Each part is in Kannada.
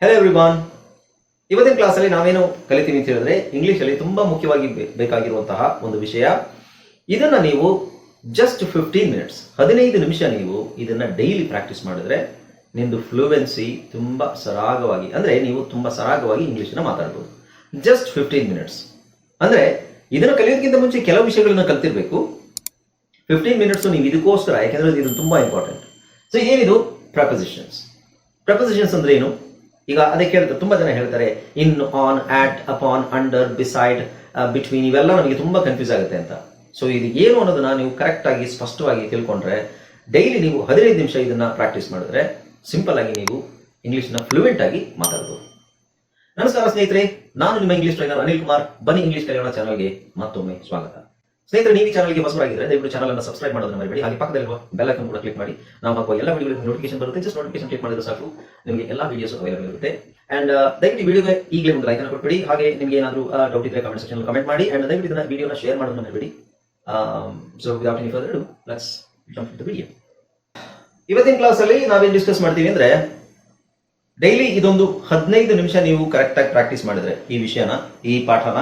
ಹೆಲೋ ಎವ್ರಿಬಾನ್ ಇವತ್ತಿನ ಕ್ಲಾಸಲ್ಲಿ ನಾವೇನು ಕಲಿತೀವಿ ಅಂತ ಹೇಳಿದ್ರೆ ಇಂಗ್ಲೀಷಲ್ಲಿ ತುಂಬಾ ಮುಖ್ಯವಾಗಿ ಬೇಕಾಗಿರುವಂತಹ ಒಂದು ವಿಷಯ. ಇದನ್ನ ನೀವು ಜಸ್ಟ್ ಫಿಫ್ಟೀನ್ ಮಿನಿಟ್ಸ್ ಹದಿನೈದು ನಿಮಿಷ ನೀವು ಇದನ್ನ ಡೈಲಿ ಪ್ರಾಕ್ಟೀಸ್ ಮಾಡಿದ್ರೆ ನಿಮ್ದು ಫ್ಲೂವೆನ್ಸಿ ತುಂಬಾ ಸರಾಗವಾಗಿ, ಅಂದ್ರೆ ನೀವು ತುಂಬಾ ಸರಾಗವಾಗಿ ಇಂಗ್ಲೀಷನ್ನ ಮಾತಾಡ್ಬೋದು. ಜಸ್ಟ್ ಫಿಫ್ಟೀನ್ ಮಿನಿಟ್ಸ್ ಅಂದ್ರೆ ಇದನ್ನು ಕಲಿಯೋದಕ್ಕಿಂತ ಮುಂಚೆ ಕೆಲವು ವಿಷಯಗಳನ್ನ ಕಲ್ತಿರ್ಬೇಕು. ಫಿಫ್ಟೀನ್ ಮಿನಿಟ್ಸ್ ನೀವು ಇದಕ್ಕೋಸ್ಕರ, ಯಾಕೆಂದ್ರೆ ಇದು ತುಂಬಾ ಇಂಪಾರ್ಟೆಂಟ್ ಸೊ ಏನಿದು? ಪ್ರಪೊಸಿಷನ್ಸ್ ಪ್ರಪೊಸಿಷನ್ಸ್ ಅಂದ್ರೆ ಏನು? ಈಗ ಅದಕ್ಕೆ ಹೇಳ್ತಾರೆ ತುಂಬಾ ಜನ ಹೇಳ್ತಾರೆ in on at upon under beside between ಇವೆಲ್ಲ ನಮಗೆ ತುಂಬಾ ಕನ್ಫ್ಯೂಸ್ ಆಗುತ್ತೆ ಅಂತ. ಸೊ ಇದು ಏನು ಅನ್ನೋದನ್ನ ನೀವು ಕರೆಕ್ಟ್ ಆಗಿ, ಸ್ಪಷ್ಟವಾಗಿ ತಿಳ್ಕೊಂಡ್ರೆ ಡೈಲಿ ನೀವು ಹದಿನೈದು ನಿಮಿಷ ಇದನ್ನ ಪ್ರಾಕ್ಟೀಸ್ ಮಾಡಿದ್ರೆ ಸಿಂಪಲ್ ಆಗಿ ನೀವು ಇಂಗ್ಲಿಷ್ನ ಫ್ಲೂಯೆಂಟ್ ಆಗಿ ಮಾತಾಡಬಹುದು ನಮಸ್ಕಾರ ಸ್ನೇಹಿತರೆ, ನಾನು ನಿಮ್ಮ ಇಂಗ್ಲಿಷ್ ಟ್ರೈನರ್ ಅನಿಲ್ ಕುಮಾರ್. ಬನ್ನಿ ಇಂಗ್ಲಿಷ್ ಕಲಿಯೋಣ ಚಾನಲ್ಗೆ ಮತ್ತೊಮ್ಮೆ ಸ್ವಾಗತ. ಸ್ನೇಹಿತರೆ, ನೀವು ಚಾನಲ್ಗೆ ಹೊಸಬರಾಗಿದ್ದರೆ ದಯವಿಟ್ಟು ಚಾನಲ್ ಅನ್ನು ಸಬ್ಸ್ಕ್ರೈಬ್ ಮಾಡೋದನ್ನ ಮರಿಬೇಡಿ. ಹಾಗೆ ಪಕ್ಕದಲ್ಲಿರುವ ಬೆಲ್ ಐಕನ್ ಕೂಡ ಕ್ಲಿಕ್ ಮಾಡಿ. ನಾವು ಹಾಕುವ ಎಲ್ಲ ವಿಡಿಯೋಗಳಿಗೆ ನೋಟಿಫಿಕೇಶನ್ ಬರುತ್ತೆ. ಜಸ್ಟ್ ನೋಟಿಫಿಕೇಶನ್ ಕ್ಲಿಕ್ ಮಾಡಿದ್ರೆ ಸಾಕು. ನಿಮಗೆ ಎಲ್ಲ ವಿಡಿಯೋಸ್ ಅವೈಲೇಬಲ್ ಇರುತ್ತೆ. ಅಂಡ್ ದಯವಿಟ್ಟು ಈ ವಿಡಿಯೋಗೆ ಈಗಲೇ ಒಂದು ಲೈಕ್ ಅನ್ನು ಕೊಟ್ಬಿಡಿ. ಹಾಗೆ ನಿಮಗೆ ಏನಾದರೂ ಡೌಟ್ ಇದ್ರೆ ಕಮೆಂಟ್ ಸೆಕ್ಷನ್ ಕಮೆಂಟ್ ಮಾಡಿ. ಅಂಡ್ ದಯವಿಟ್ಟು ಇದನ್ನ ವಿಡಿಯೋನ ಶೇರ್ ಮಾಡೋದನ್ನ ಮರಿಬೇಡಿ. So without any further let's jump to video ಇವತ್ತಿನ ಕ್ಲಾಸಲ್ಲಿ ನಾವೇನು ಡಿಸ್ಕಸ್ ಮಾಡ್ತೀವಿ ಅಂದ್ರೆ ಡೈಲಿ ಇದೊಂದು ಹದಿನೈದು ನಿಮಿಷ ನೀವು ಕರೆಕ್ಟ್ ಆಗಿ ಪ್ರಾಕ್ಟೀಸ್ ಮಾಡಿದ್ರೆ ಈ ವಿಷಯನ, ಈ ಪಾಠನ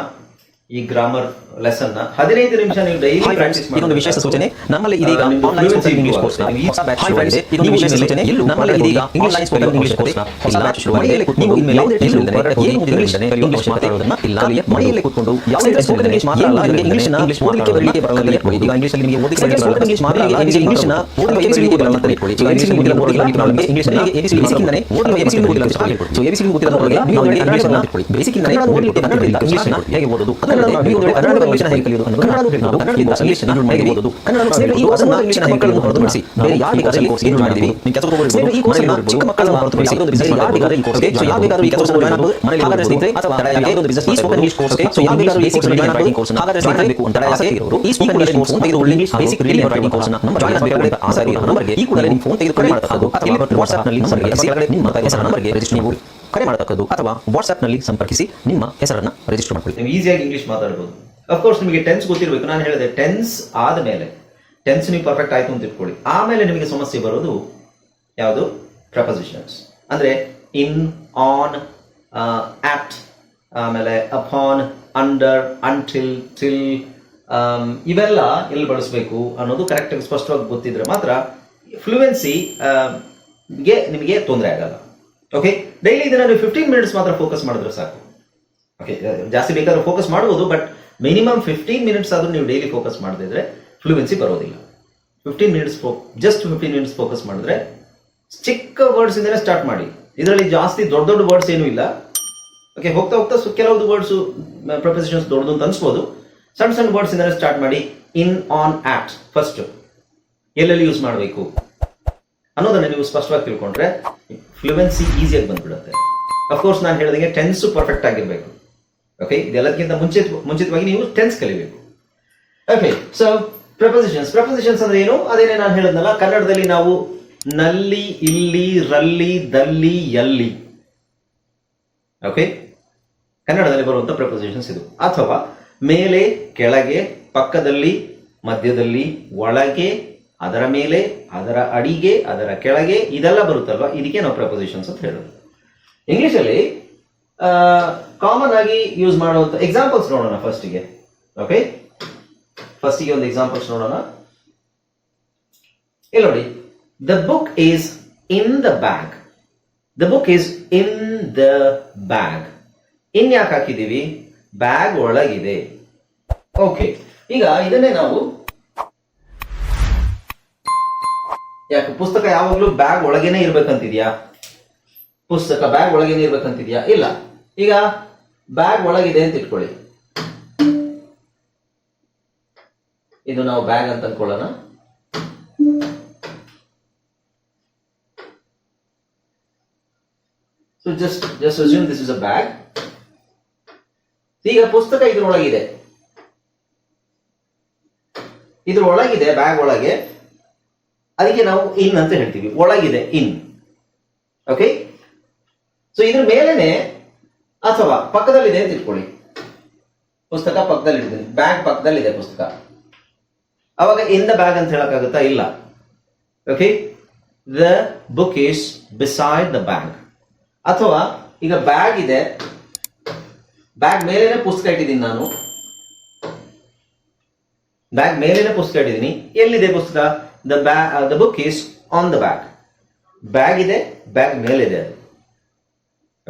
ಈ ಗ್ರಾಮರ್ ಲೆಸನ್ನ ಹದಿನೈದು ನಿಮಿಷ ನೀವು ಡೈಲಿ ಫ್ರೆಂಡ್ಸ್ ಪ್ರಾಕ್ಟೀಸ್ ಇದೊಂದು ವಿಶೇಷ ಸೂಚನೆ ನಮ್ಮಲ್ಲಿ ಇದೀಗ ಆನ್ಲೈನ್ ಸ್ಪೋಕನ್ ಇಂಗ್ಲಿಷ್ ಕೋರ್ಸ್ ಇದೆ ಈ ಹೊಸ ಬ್ಯಾಚ್ ಶುರುವಾಗಿದೆ friends, ಇದೊಂದು ವಿಶೇಷ ಸೂಚನೆ ಎಲ್ಲೂ ನಮ್ಮಲ್ಲಿ ಇದೀಗ ಆನ್ಲೈನ್ ಸ್ಪೋಕನ್ ಇಂಗ್ಲಿಷ್ ಕೋರ್ಸ್ ಹೊಸ ಬ್ಯಾಚ್ ಶುರುವಾಗಿದೆ ನೀವು ಇನ್ಮೇಲೆ ಎಲ್ಲೂ ಇಲ್ಲದೆ ಏನು ಇಂಗ್ಲಿಷ್ ಇಂಗ್ಲಿಷ್ ಮಾತಾಡೋದನ್ನ ಇಲ್ಲ ಮನೆಯಲ್ಲೇ ಕೂತ್ಕೊಂಡು ಯಾವುದೇ ಸ್ಪೋಕನ್ ಇಂಗ್ಲಿಷ್ ಮಾತಾಡಲ್ಲ ನಿಮಗೆ ಇಂಗ್ಲಿಷ್ನ ಓದಲಿಕ್ಕೆ ಬರಲಿಕ್ಕೆ ಬರಲ್ಲ ಈಗ ಇಂಗ್ಲಿಷ್ ಅಲ್ಲಿ ನಿಮಗೆ ಓದಲಿಕ್ಕೆ ಸ್ಪೋಕನ್ ಇಂಗ್ಲಿಷ್ ಮಾತ್ರ ಅಲ್ಲ ನಿಮಗೆ ಇಂಗ್ಲಿಷ್ನ ಓದಲಿಕ್ಕೆ ಎಬಿಸಿಡಿ ಬರಲ್ಲ ಅಂತ ಇಟ್ಕೊಳ್ಳಿ ಈಗ ಎಬಿಸಿಡಿ ಗೊತ್ತಿಲ್ಲ ಓದಲಿಕ್ಕೆ ನಿಮಗೆ ಇಂಗ್ಲಿಷ್ನ ಎಬಿಸಿಡಿ ಬೇಸಿಕ್ಕಿಂದನೇ ಓದಲಿಕ್ಕೆ ಅಂತ ಇಟ್ಕೊಳ್ಳಿ ಸೊ ಗೊತ್ತಿಲ್ಲ ನೋಡಿ ನೀವು ಇಂಗ್ಲಿಷ್ನ ಬೇಸಿಕ್ಕಿಂದನೇ ಓದಲಿಕ್ಕೆ ಕನ್ನಡದಿಂದ ಇಂಗ್ಲಿಷ್ನ ಹೇಗೆ ಓದೋದು ಹೇಗೆ ಕಲಿಯೋದು ಕನ್ನಡ ಇಂಗ್ಲಿಷ್ ಹೇಗೆ ಓದೋದು ಕನ್ನಡ ಈ ಅದನ್ನ ಇಂಗ್ಲಿಷ್ ಮಕ್ಕಳನ್ನು ಹೊರತುಪಡಿಸಿ ಬೇರೆ ಯಾರು ಬೇಕಾದ್ರೆ ಈ ಕೋರ್ಸ್ ಏನು ಮಾಡಿದೀವಿ ನೀವು ಕೆಲಸ ಹೋಗಬಹುದು ಈ ಕೋರ್ಸ್ ಚಿಕ್ಕ ಮಕ್ಕಳನ್ನು ಹೊರತುಪಡಿಸಿ ಬೇರೆ ಯಾರು ಬೇಕಾದ್ರೆ ಈ ಕೋರ್ಸ್ಗೆ ಸೊ ಯಾರು ಬೇಕಾದ್ರೂ ಈ ಕೆಲಸ ಆಗಬಹುದು ಮನೆಯಲ್ಲಿ ಹಾಗಾದ್ರೆ ಸ್ನೇಹಿತರೆ ಅಥವಾ ಯಾವುದೋ ಒಂದು ಬಿಸಿನೆಸ್ ಈ ಸ್ಪೋಕನ್ ಇಂಗ್ಲಿಷ್ ಕೋರ್ಸ್ಗೆ ಸೊ ಯಾರು ಬೇಕಾದ್ರೂ ಈ ಕೋರ್ಸ್ ಜಾಯ್ನ್ ಆಗಬಹುದು ಈ ಕೋರ್ಸ್ ಹಾಗಾದ್ರೆ ಸ್ನೇಹಿತರೆ ಬೇಕು ಅಂತ ಆಸೆ ಇರೋರು ಈ ಸ್ಪೋಕನ್ ಇಂಗ್ಲಿಷ್ ಕೋರ್ಸ್ ತೆಗೆದುಕೊಳ್ಳಿ English basic reading writing course ನಮ್ಮ ಜಾಯಿನ್ ಆಗಬೇಕಾದ್ರೆ ಆಸೆ ಇರೋ ನಂಬರ್ಗೆ ಈ ಕೂಡಲೇ ನಿಮ್ಮ ಫೋನ್ ತೆಗೆದುಕೊಳ್ಳಿ ಮಾಡತಕ್ಕದ್ದು ಅಥವಾ ವಾಟ್ಸ್ಆಪ್ನಲ್ಲಿ ನಂಬರ್ಗೆ ನಿಮ್ಮ ಹೆಸರ ನಂಬರ್ಗೆ ರಿಜಿಸ್ಟರ್ ನೀವು ಕರೆ ಮಾಡತಕ್ಕದ್ದು ಅಥವಾ ವಾಟ್ಸ್ಆಪ್ನಲ್ಲಿ ಸಂಪರ್ಕಿಸಿ ನಿಮ್ಮ ಹೆಸರನ್ನ ರಿಜಿಸ್ಟರ್ ಮಾಡಿಕೊಳ್ಳಿ. ನೀವು ಈಸಿಯಾಗಿ ಇಂಗ್ಲಿಷ್ ಮಾತಾಡ್ಬೋದು. ಅಫ್ಕೋರ್ಸ್ ನಿಮಗೆ ಟೆನ್ಸ್ ಗೊತ್ತಿರಬೇಕು. ನಾನು ಹೇಳಿದೆ ಟೆನ್ಸ್ ಆದಮೇಲೆ ಟೆನ್ಸ್ ನೀವು ಪರ್ಫೆಕ್ಟ್ ಆಯ್ತು ಅಂತ ಇಟ್ಕೊಳ್ಳಿ. ಆಮೇಲೆ ನಿಮಗೆ ಸಮಸ್ಯೆ ಬರೋದು ಯಾವುದು? ಪ್ರಪೋಸಿಷನ್ಸ್ ಅಂದ್ರೆ ಇನ್ ಆನ್ ಆಟ್ ಆಮೇಲೆ ಅಪಾನ್ ಅಂಡರ್ ಅಂಟಿಲ್ ಟಿಲ್ ಇವೆಲ್ಲ ಎಲ್ಲಿ ಬಳಸಬೇಕು ಅನ್ನೋದು ಕರೆಕ್ಟಾಗಿ ಸ್ಪಷ್ಟವಾಗಿ ಗೊತ್ತಿದ್ರೆ ಮಾತ್ರ ಫ್ಲೂಯೆನ್ಸಿ ಗೆ ನಿಮಗೆ ತೊಂದರೆ ಆಗಲ್ಲ. ಓಕೆ ಡೈಲಿ ಇದನ್ನ ನೀವು ಫಿಫ್ಟೀನ್ ಮಿನಿಟ್ಸ್ ಮಾತ್ರ ಫೋಕಸ್ ಮಾಡಿದ್ರೆ ಸಾಕು. ಓಕೆ ಜಾಸ್ತಿ ಬೇಕಾದ್ರೆ ಫೋಕಸ್ ಮಾಡ್ಬೋದು ಬಟ್ ಮಿನಿಮಮ್ ಫಿಫ್ಟೀನ್ ಮಿನಿಟ್ಸ್ ಆದರೂ ನೀವು ಡೈಲಿ ಫೋಕಸ್ ಮಾಡದಿದ್ರೆ ಫ್ಲೂಯೆನ್ಸಿ ಬರೋದಿಲ್ಲ. Fifteen minutes just fifteen minutes focus ಮಾಡಿದ್ರೆ ಚಿಕ್ಕ ವರ್ಡ್ಸ್ ಇಂದಲೇ ಸ್ಟಾರ್ಟ್ ಮಾಡಿ. ಇದರಲ್ಲಿ ಜಾಸ್ತಿ ದೊಡ್ಡ ದೊಡ್ಡ ವರ್ಡ್ಸ್ ಏನೂ ಇಲ್ಲ. ಓಕೆ ಹೋಗ್ತಾ ಹೋಗ್ತಾ ಸು- ಕೆಲವೊಂದು ವರ್ಡ್ಸ್ ಪ್ರಪೋಸಿಷನ್ಸ್ ದೊಡ್ಡದು ಅಂತ ಅನ್ಸ್ಬೋದು. ಸಣ್ಣ ಸಣ್ಣ ವರ್ಡ್ಸ್ ಇಂದಲೇ ಸ್ಟಾರ್ಟ್ ಮಾಡಿ ಇನ್ ಆನ್ ಆಟ್ ಫಸ್ಟ್ ಎಲ್ಲೆಲ್ಲಿ ಯೂಸ್ ಮಾಡಬೇಕು? ಅನ್ನೋದನ್ನ ನೀವು ಸ್ಪಷ್ಟವಾಗಿ ತಿಳ್ಕೊಂಡ್ರೆ ಫ್ಲೂಯೆನ್ಸಿ ಈಸಿಯಾಗಿ ಬಂದ್ಬಿಡುತ್ತೆ. ಅಫ್ಕೋರ್ಸ್ ನಾನು ಹೇಳಿದಂಗೆ ಟೆನ್ಸ್ ಪರ್ಫೆಕ್ಟ್ ಆಗಿರಬೇಕು. ಓಕೆ ಇದೆಲ್ಲದಕ್ಕಿಂತ ಮುಂಚಿತ ಮುಂಚಿತವಾಗಿ ನೀವು ಟೆನ್ಸ್ ಕಲಿಬೇಕು. ಓಕೆ ಸೊ ಪ್ರಪೋಸಿಷನ್ಸ್ ಪ್ರಪೋಸಿಷನ್ಸ್ ಅಂದ್ರೆ ಏನು? ಅದೇನೇ ನಾನು ಹೇಳಿದ್ನಲ್ಲ, ಕನ್ನಡದಲ್ಲಿ ನಾವು ನಲ್ಲಿ, ಇಲ್ಲಿ, ರಲ್ಲಿ, ದಲ್ಲಿ ಎಲ್ಲಿ ಓಕೆ ಕನ್ನಡದಲ್ಲಿ ಬರುವಂತ ಪ್ರಪೋಸಿಷನ್ಸ್ ಇದು. ಅಥವಾ ಮೇಲೆ, ಕೆಳಗೆ, ಪಕ್ಕದಲ್ಲಿ, ಮಧ್ಯದಲ್ಲಿ, ಒಳಗೆ ಅದರ ಮೇಲೆ, ಅದರ ಅಡಿಗೆ, ಅದರ ಕೆಳಗೆ ಇದೆಲ್ಲ ಬರುತ್ತಲ್ವ? ಇದಕ್ಕೆ ನಾವು ಪ್ರಪೋಸಿಷನ್ಸ್ ಅಂತ ಹೇಳೋದು. ಇಂಗ್ಲಿಷಲ್ಲಿ ಕಾಮನ್ ಆಗಿ ಯೂಸ್ ಮಾಡುವಂತ ಎಕ್ಸಾಂಪಲ್ಸ್ ನೋಡೋಣ ಫಸ್ಟಿಗೆ ಓಕೆ ಫಸ್ಟಿಗೆ ಒಂದು ಎಕ್ಸಾಂಪಲ್ಸ್ ನೋಡೋಣ. ಇಲ್ಲಿ ನೋಡಿ. The book is in the bag the book is in the bag in ಯಾಕೆ ಹಾಕಿದ್ದೀವಿ? ಬ್ಯಾಗ್ ಒಳಗಿದೆ. ಓಕೆ ಈಗ ಇದನ್ನೇ ನಾವು ಯಾಕೆ, ಪುಸ್ತಕ ಯಾವಾಗ್ಲೂ ಬ್ಯಾಗ್ ಒಳಗೇನೆ ಇರ್ಬೇಕಂತಿದ್ಯಾ? ಪುಸ್ತಕ ಬ್ಯಾಗ್ ಒಳಗೇನೆ ಇರ್ಬೇಕಂತಿದ್ಯಾ? ಇಲ್ಲ. ಈಗ ಬ್ಯಾಗ್ ಒಳಗಿದೆ ಅಂತ ಇಟ್ಕೊಳ್ಳಿ. ಇದು ನಾವು ಬ್ಯಾಗ್ ಅಂತ ಅನ್ಕೊಳ್ಳೋಣ. So just just assume this is a bag ಈಗ ಪುಸ್ತಕ ಇದ್ರೊಳಗಿದೆ. ಇದ್ರ ಒಳಗಿದೆ ಬ್ಯಾಗ್ ಒಳಗೆ. ಅದಕ್ಕೆ ನಾವು ಇನ್ ಅಂತ ಹೇಳ್ತೀವಿ. ಒಳಗಿದೆ ಇನ್ ಓಕೆ ಸೊ ಇದ್ರ ಮೇಲೇನೆ ಅಥವಾ ಪಕ್ಕದಲ್ಲಿದೆ ಅಂತ ಇಟ್ಕೊಳ್ಳಿ. ಪುಸ್ತಕ ಪಕ್ಕದಲ್ಲಿ ಇಡ್ತೀನಿ ಬ್ಯಾಗ್ ಪಕ್ಕದಲ್ಲಿದೆ ಪುಸ್ತಕ. ಅವಾಗ ಇನ್ ದ ಬ್ಯಾಗ್ ಅಂತ ಹೇಳಕ್ಕಾಗುತ್ತಾ? ಇಲ್ಲ. Okay the book is beside the bag ಅಥವಾ ಈಗ ಬ್ಯಾಗ್ ಇದೆ. ಬ್ಯಾಗ್ ಮೇಲೇನೆ ಪುಸ್ತಕ ಇಟ್ಟಿದ್ದೀನಿ ನಾನು. ಬ್ಯಾಗ್ ಮೇಲೇನೆ ಪುಸ್ತಕ ಇಟ್ಟಿದ್ದೀನಿ. ಎಲ್ಲಿದೆ ಪುಸ್ತಕ? The bag the book is on the bag bag ಇದೆ ಬ್ಯಾಗ್ ಮೇಲಿದೆ. ಅದು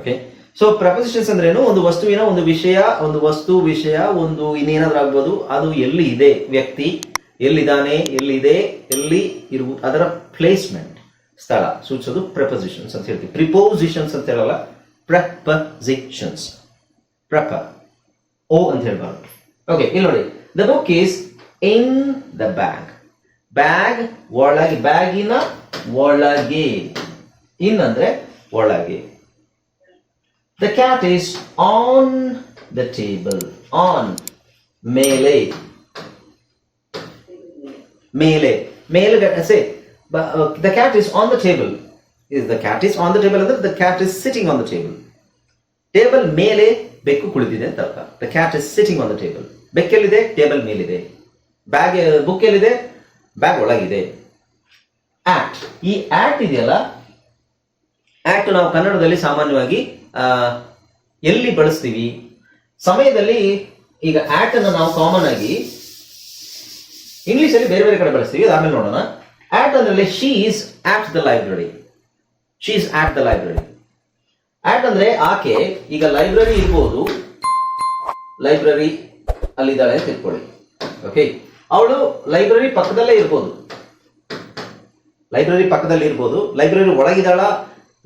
ಓಕೆ ಸೊ ಪ್ರಪೋಸಿಷನ್ಸ್ ಅಂದ್ರೇನು? ಒಂದು ವಸ್ತುವಿನ ಒಂದು ವಿಷಯ, ಒಂದು ವಸ್ತು ವಿಷಯ, ಒಂದು ಇನ್ನೇನಾದ್ರೂ ಆಗ್ಬೋದು, ಅದು ಎಲ್ಲಿ ಇದೆ ವ್ಯಕ್ತಿ? ಎಲ್ಲಿದ್ದಾನೆ? ಎಲ್ಲಿದೆ? ಎಲ್ಲಿ ಇರು, ಅದರ ಪ್ಲೇಸ್ಮೆಂಟ್ ಸ್ಥಳ. ಸೂಚಿಸೋದು ಪ್ರಪೋಸಿಷನ್ಸ್ ಅಂತ ಹೇಳ್ತೀವಿ. ಪ್ರಿಪೋಸಿಷನ್ಸ್ ಅಂತ ಹೇಳಲ್ಲ. ಪ್ರಪಸಿಷನ್ಸ್ ಪ್ರಪ ಓ ಅಂತ ಹೇಳ್ಬಾರ್ದು. ಓಕೆ ಇಲ್ಲಿ ನೋಡಿ. The book is in the bag bag ಒಳಗೆ, ಬ್ಯಾಗಿನ ಒಳಗೆ. ಇನ್ ಅಂದ್ರೆ ಒಳಗೆ. The cat is on the table on ಮೇಲೆ. ಮೇಲೆ. ಮೇಲ್ಗಡೆ the cat is on the table is the cat is on the table ಅಂದ್ರೆ the cat is sitting on the table table ಮೇಲೆ ಬೆಕ್ಕು ಕುಳಿತಿದೆ ಅಂತ the cat is sitting on the table ಬೆಕ್ಕೆಲ್ಲಿದೆ? Table ಮೇಲಿದೆ. ಬ್ಯಾಗ್ ಬುಕ್ ಎಲ್ಲಿದೆ ಬ್ಯಾಗ್ ಒಳಗಿದೆ. ಆಕ್ಟ್ ಈ ಆಕ್ಟ್ ಇದೆಯಲ್ಲ? ಆಕ್ಟ್ ನಾವು ಕನ್ನಡದಲ್ಲಿ ಸಾಮಾನ್ಯವಾಗಿ ಎಲ್ಲಿ ಬಳಸ್ತೀವಿ? ಸಮಯದಲ್ಲಿ ಈಗ ಆಕ್ಟ್ ಅನ್ನು ನಾವು ಕಾಮನ್ ಆಗಿ ಇಂಗ್ಲಿಷ್ ಅಲ್ಲಿ ಬೇರೆ ಬೇರೆ ಕಡೆ ಬಳಸ್ತೀವಿ ಆಮೇಲೆ ನೋಡೋಣ. ಆಕ್ಟ್ ಅಂದ್ರೆ she is at the library she is at the library at ಅಂದ್ರೆ ಆಕೆ, ಈಗ ಲೈಬ್ರರಿ ಇರ್ಬೋದು. ಲೈಬ್ರರಿ ಅಲ್ಲಿದ್ದಾಳೆ ಅಂತ ತಿಳ್ಕೊಳ್ಳಿ. ಓಕೆ ಅವಳು ಲೈಬ್ರರಿ ಪಕ್ಕದಲ್ಲೇ ಇರ್ಬೋದು. ಲೈಬ್ರರಿ ಪಕ್ಕದಲ್ಲಿ ಇರ್ಬೋದು. ಲೈಬ್ರರಿ ಒಳಗಿದಾಳ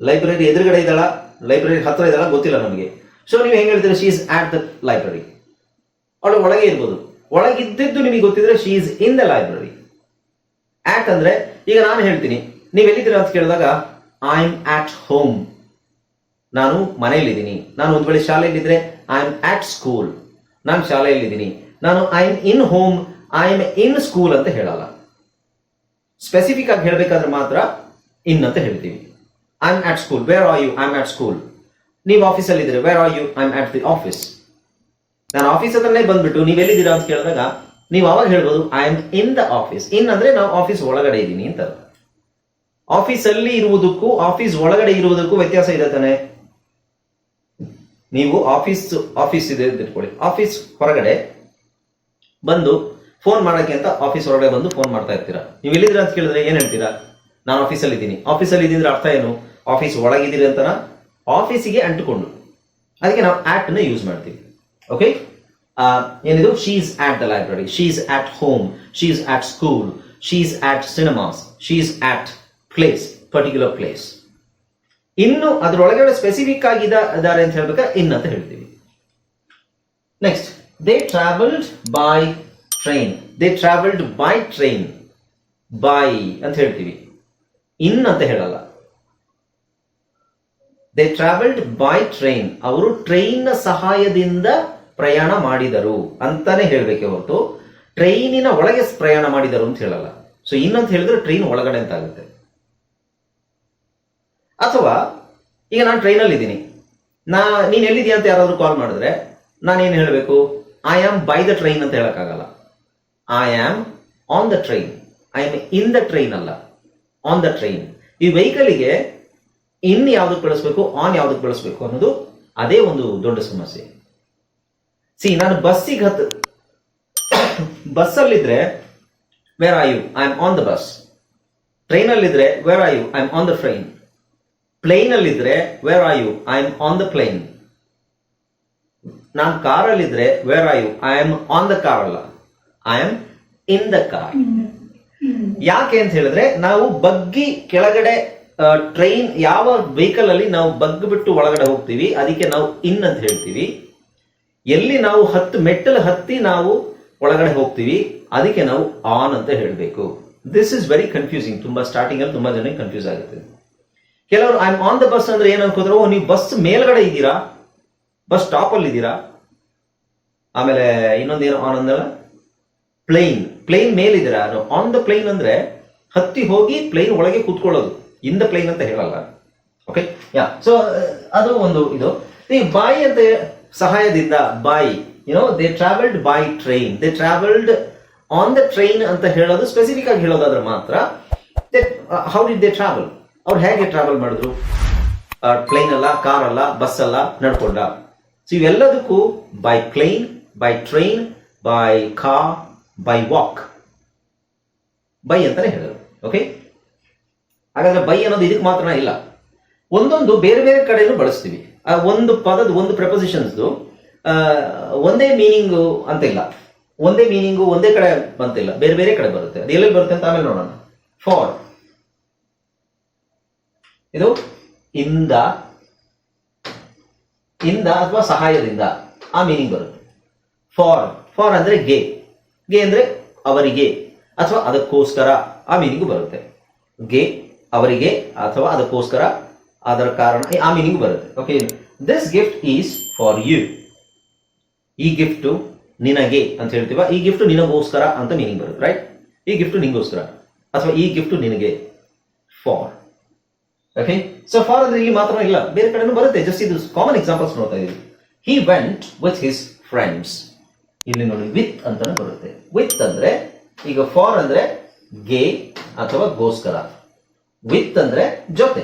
ಲೈಬ್ರರಿ ಎದುರುಗಡೆ ಇದ್ದಾಳ, ಲೈಬ್ರರಿ ಹತ್ರ ಇದ್ದಾಳ ಗೊತ್ತಿಲ್ಲ ನಮಗೆ. ಸೊ ನೀವು ಹೆಂಗ್ ಹೇಳ್ತೀರಾ she is at the library ಅವಳು ಒಳಗೆ ಇರ್ಬೋದು. ಒಳಗಿದ್ದದ್ದು ನಿಮಗೆ ಗೊತ್ತಿದ್ರೆ she is in the library at ಅಂದ್ರೆ, ಈಗ ನಾನು ಹೇಳ್ತೀನಿ, ನೀವು ಎಲ್ಲಿದ್ದೀರಾ ಅಂತ ಕೇಳಿದಾಗ ಐ ಆಮ್ ಆಟ್ ಹೋಮ್ ನಾನು ಮನೆಯಲ್ಲಿದ್ದೀನಿ. ನಾನು ಒಂದು ವೇಳೆ ಶಾಲೆಯಲ್ಲಿದ್ದರೆ ಐ ಆಮ್ ಆಟ್ ಸ್ಕೂಲ್ ನಾನು ಶಾಲೆಯಲ್ಲಿದ್ದೀನಿ. ನಾನು I am in home I am in school ಅಂತ ಹೇಳಲ್ಲ. ಸ್ಪೆಸಿಫಿಕ್ ಆಗಿ ಹೇಳಬೇಕಾದ್ರೆ ಮಾತ್ರ ಇನ್ ಅಂತ ಹೇಳ್ತೀವಿ. I am at school where are you I am at school ನೀವು ಆಫೀಸಲ್ಲಿ ಇದ್ರೆ where are you I am at the office ನಾನು ಆಫೀಸ್ ಹತ್ರನೇ ಬಂದ್ಬಿಟ್ಟು ನೀವು ಎಲ್ಲಿದ್ದೀರಾ ಅಂತ ಕೇಳಿದಾಗ ನೀವು ಅವಾಗ ಹೇಳ್ಬೋದು I am in the office in ಅಂದ್ರೆ ನಾವು ಆಫೀಸ್ ಒಳಗಡೆ ಇದ್ದೀನಿ ಅಂತ. ಆಫೀಸಲ್ಲಿ ಇರುವುದಕ್ಕೂ ಆಫೀಸ್ ಒಳಗಡೆ ಇರುವುದಕ್ಕೂ ವ್ಯತ್ಯಾಸ ಇದೆ ತಾನೆ? ನೀವು ಆಫೀಸ್ ಆಫೀಸ್ ಇದೆ ಅಂತ ಇಟ್ಕೊಳ್ಳಿ. ಆಫೀಸ್ ಹೊರಗಡೆ ಬಂದು ಫೋನ್ ಮಾಡೋಕ್ಕೆ ಅಂತ ಆಫೀಸ್ ಹೊರಗಡೆ ಬಂದು ಫೋನ್ ಮಾಡ್ತಾ ಇರ್ತೀರಾ? ನೀವು ಎಲ್ಲಿದ್ದೀರಾ ಅಂತ ಕೇಳಿದ್ರೆ ಏನ್ ಹೇಳ್ತೀರಾ? ನಾನು ಆಫೀಸಲ್ಲಿ ಇದ್ದೀನಿ. ಆಫೀಸಲ್ಲಿ ಇದ್ದಿದ್ರೆ ಅರ್ಥ ಏನು? ಆಫೀಸ್ ಒಳಗಿದ್ದೀರಿ ಅಂತ ಆಫೀಸಿಗೆ ಅಂಟುಕೊಂಡು. ಅದಕ್ಕೆ ನಾವು ಆಟ್ನ ಯೂಸ್ ಮಾಡ್ತೀವಿ. ಓಕೆ ಏನಿದು? She's at the library she's at home she's at school she's at cinemas she's at place particular place ಇನ್ನು ಅದರೊಳಗಡೆ ಸ್ಪೆಸಿಫಿಕ್ ಆಗಿದ ಇದಾರೆ ಅಂತ ಹೇಳ್ಬೇಕಾ? ಇನ್ ಅಂತ ಹೇಳ್ತೀವಿ. Next they travelled by train they travelled by train by ಅಂತ ಹೇಳ್ತೀವಿ. ಇನ್ ಅಂತ ಹೇಳಲ್ಲ. ದೇ ಟ್ರಾವೆಲ್ಡ್ ಬೈ ಟ್ರೈನ್ ಅವರು ಟ್ರೈನ್ ಸಹಾಯದಿಂದ ಪ್ರಯಾಣ ಮಾಡಿದರು ಅಂತಾನೆ ಹೇಳ್ಬೇಕೆ ಹೊರತು ಟ್ರೈನಿನ ಒಳಗೆ ಪ್ರಯಾಣ ಮಾಡಿದರು ಅಂತ ಹೇಳಲ್ಲ. ಸೊ ಇನ್ನಂತ ಹೇಳಿದ್ರೆ ಟ್ರೈನ್ ಒಳಗಡೆ ಅಂತ ಆಗುತ್ತೆ. ಅಥವಾ, ಈಗ ನಾನು ಟ್ರೈನಲ್ಲಿ ಇದ್ದೀನಿ. ನಾ, ನೀನ್ ಎಲ್ಲಿದ್ಯಾ ಅಂತ ಯಾರಾದರೂ ಕಾಲ್ ಮಾಡಿದ್ರೆ ನಾನೇನು ಹೇಳಬೇಕು? I am by the train ಅಂತ ಹೇಳಕ್ಕಾಗಲ್ಲ. I am on the train I am in the train ಅಲ್ಲ. ಆನ್ ದ ಟ್ರೈನ್ ಈ ವೆಹಿಕಲ್ಗೆ ಇನ್ ಯಾವ್ದಕ್ಕೆ ಬಳಸಬೇಕು ಆನ್ ಯಾವ್ದಕ್ಕೆ ಬಳಸಬೇಕು ಅನ್ನೋದು ಅದೇ ಒಂದು ದೊಡ್ಡ ಸಮಸ್ಯೆ. ಸಿ ನಾನು ಬಸ್ಸಿಗೆ ಹತ್ತು ಬಸ್ಸಲ್ಲಿದ್ರೆ where are you I am on the bus ಟ್ರೈನಲ್ಲಿದ್ರೆ where are you I am on the train plane ಅಲ್ಲಿದ್ರೆ where are you I am on the plane ನಾನು ಕಾರಲ್ಲಿದ್ರೆ where are you I am on the car ಅಲ್ಲ. I am in the car ಯಾಕೆ ಅಂತ ಹೇಳಿದ್ರೆ ನಾವು ಬಗ್ಗಿ ಕೆಳಗಡೆ ಟ್ರೈನ್ ಯಾವ ವೆಹಿಕಲ್ ಅಲ್ಲಿ ನಾವು ಬಗ್ಗಿ ಬಿಟ್ಟು ಒಳಗಡೆ ಹೋಗ್ತೀವಿ ಅದಕ್ಕೆ ನಾವು ಇನ್ ಅಂತ ಹೇಳ್ತೀವಿ. ಎಲ್ಲಿ ನಾವು ಹತ್ತು ಮೆಟ್ಟಲು ಹತ್ತಿ ನಾವು ಒಳಗಡೆ ಹೋಗ್ತೀವಿ ಅದಕ್ಕೆ ನಾವು ಆನ್ ಅಂತ ಹೇಳಬೇಕು. ದಿಸ್ ಇಸ್ ವೆರಿ ಕನ್ಫ್ಯೂಸಿಂಗ್ ತುಂಬಾ ಸ್ಟಾರ್ಟಿಂಗ್ ಅಲ್ಲಿ ತುಂಬಾ ಜನಕ್ಕೆ ಕನ್ಫ್ಯೂಸ್ ಆಗುತ್ತೆ. ಕೆಲವರು I am on the bus ಅಂದ್ರೆ ಏನ್ ಅನ್ಕೋದ್ರು ನೀವು ಬಸ್ ಮೇಲ್ಗಡೆ ಇದ್ದೀರಾ? ಬಸ್ ಸ್ಟಾಪ್ ಅಲ್ಲಿ ಇದ್ದೀರಾ ಆಮೇಲೆ ಇನ್ನೊಂದೇನು ಆನ್ ಅಂದಲ್ಲ? ಪ್ಲೇನ್ ಪ್ಲೇನ್ ಅದು ಆನ್ ದ ಪ್ಲೇನ್ ಅಂದ್ರೆ ಹತ್ತಿ ಹೋಗಿ ಪ್ಲೇನ್ ಒಳಗೆ ಕೂತ್ಕೊಳ್ಳೋದು. ಇನ್ ದ ಪ್ಲೇನ್ ಅಂತ ಹೇಳಲ್ಲ ಓಕೆ ಯಾ ಸೊ ಅದು ಒಂದು ಇದು. ಈ ಬಾಯಿ ಅಂತ ಸಹಾಯದಿಂದ, by you know they travelled by train they travelled on the train ಅಂತ ಹೇಳೋದು ಸ್ಪೆಸಿಫಿಕ್ ಆಗಿ ಹೇಳೋದಾದ್ರೆ ಮಾತ್ರ ಹೌ ಡಿಡ್ ದೇ ಟ್ರಾವೆಲ್ ಅವ್ರು ಹೇಗೆ ಟ್ರಾವೆಲ್ ಮಾಡಿದ್ರು? ಪ್ಲೇನ್ ಅಲ್ಲ ಕಾರ್ ಅಲ್ಲ ಬಸ್ ಅಲ್ಲ, ನಡ್ಕೊಂಡ. So ಇವೆಲ್ಲದಕ್ಕೂ by plane by train by car by walk by ಅಂತಲೇ ಹೇಳೋದು ಓಕೆ ಹಾಗಾದ್ರೆ ಬೈ ಅನ್ನೋದು ಇದಕ್ಕೆ ಮಾತ್ರ ಇಲ್ಲ. ಒಂದೊಂದು ಬೇರೆ ಬೇರೆ ಕಡೆಯಲ್ಲೂ ಬಳಸ್ತೀವಿ. ಒಂದು ಪದದ ಒಂದು ಪ್ರಪೊಸಿಷನ್ಸ್ದು ಒಂದೇ ಮೀನಿಂಗು ಅಂತ ಇಲ್ಲ. ಒಂದೇ ಮೀನಿಂಗು ಒಂದೇ ಕಡೆ ಬಂತಿಲ್ಲ ಬೇರೆ ಬೇರೆ ಕಡೆ ಬರುತ್ತೆ. ಅದು ಎಲ್ಲೆಲ್ಲಿ ಬರುತ್ತೆ ಅಂತ ಆಮೇಲೆ ನೋಡೋಣ. ಫಾರ್ ಇದು ಇಂದ ಇಂದ ಅಥವಾ ಸಹಾಯದಿಂದ ಆ ಮೀನಿಂಗ್ ಬರುತ್ತೆ. ಫಾರ್ ಫಾರ್ ಅಂದ್ರೆ ಗೆ. ಗೆ ಅಂದ್ರೆ ಅವರಿಗೆ ಅಥವಾ ಅದಕ್ಕೋಸ್ಕರ ಆ ಮೀನಿಂಗ್ ಬರುತ್ತೆ. ಗೆ, ಅವರಿಗೆ ಅಥವಾ ಅದಕ್ಕೋಸ್ಕರ ಅದರ ಕಾರಣ ಆ ಮೀನಿಂಗ್ ಬರುತ್ತೆ. Okay this gift is for you ಈ ಗಿಫ್ಟ್ ನಿನಗೆ ಅಂತ ಹೇಳ್ತೀವ, ಈ ಗಿಫ್ಟ್ ನಿನಗೋಸ್ಕರ ಅಂತ ಮೀನಿಂಗ್ ಬರುತ್ತೆ ರೈಟ್ ಈ ಗಿಫ್ಟ್ ನಿನಗೋಸ್ಕರ ಅಥವಾ ಈ ಗಿಫ್ಟ್ ನಿನಗೆ ಫಾರ್ ಓಕೆ ಸೊ ಫಾರ್ ಅಂದ್ರೆ ಇಲ್ಲಿ ಮಾತ್ರ ಇಲ್ಲ, ಬೇರೆ ಕಡೆನೂ ಬರುತ್ತೆ. ಜಸ್ಟ್ ಇದು ಕಾಮನ್ ಎಕ್ಸಾಂಪಲ್ಸ್ ನೋಡ್ತಾ ಇದೀವಿ. He went with his friends ಇಲ್ಲಿ ನೋಡಿ ವಿತ್ ಅಂತ ಬರುತ್ತೆ. ವಿತ್ ಅಂದ್ರೆ ಈಗ ಫಾರ್ ಅಂದ್ರೆ ಗೆ ಅಥವಾ ಗೋಸ್ಕರ. ವಿತ್ ಅಂದ್ರೆ ಜೊತೆ.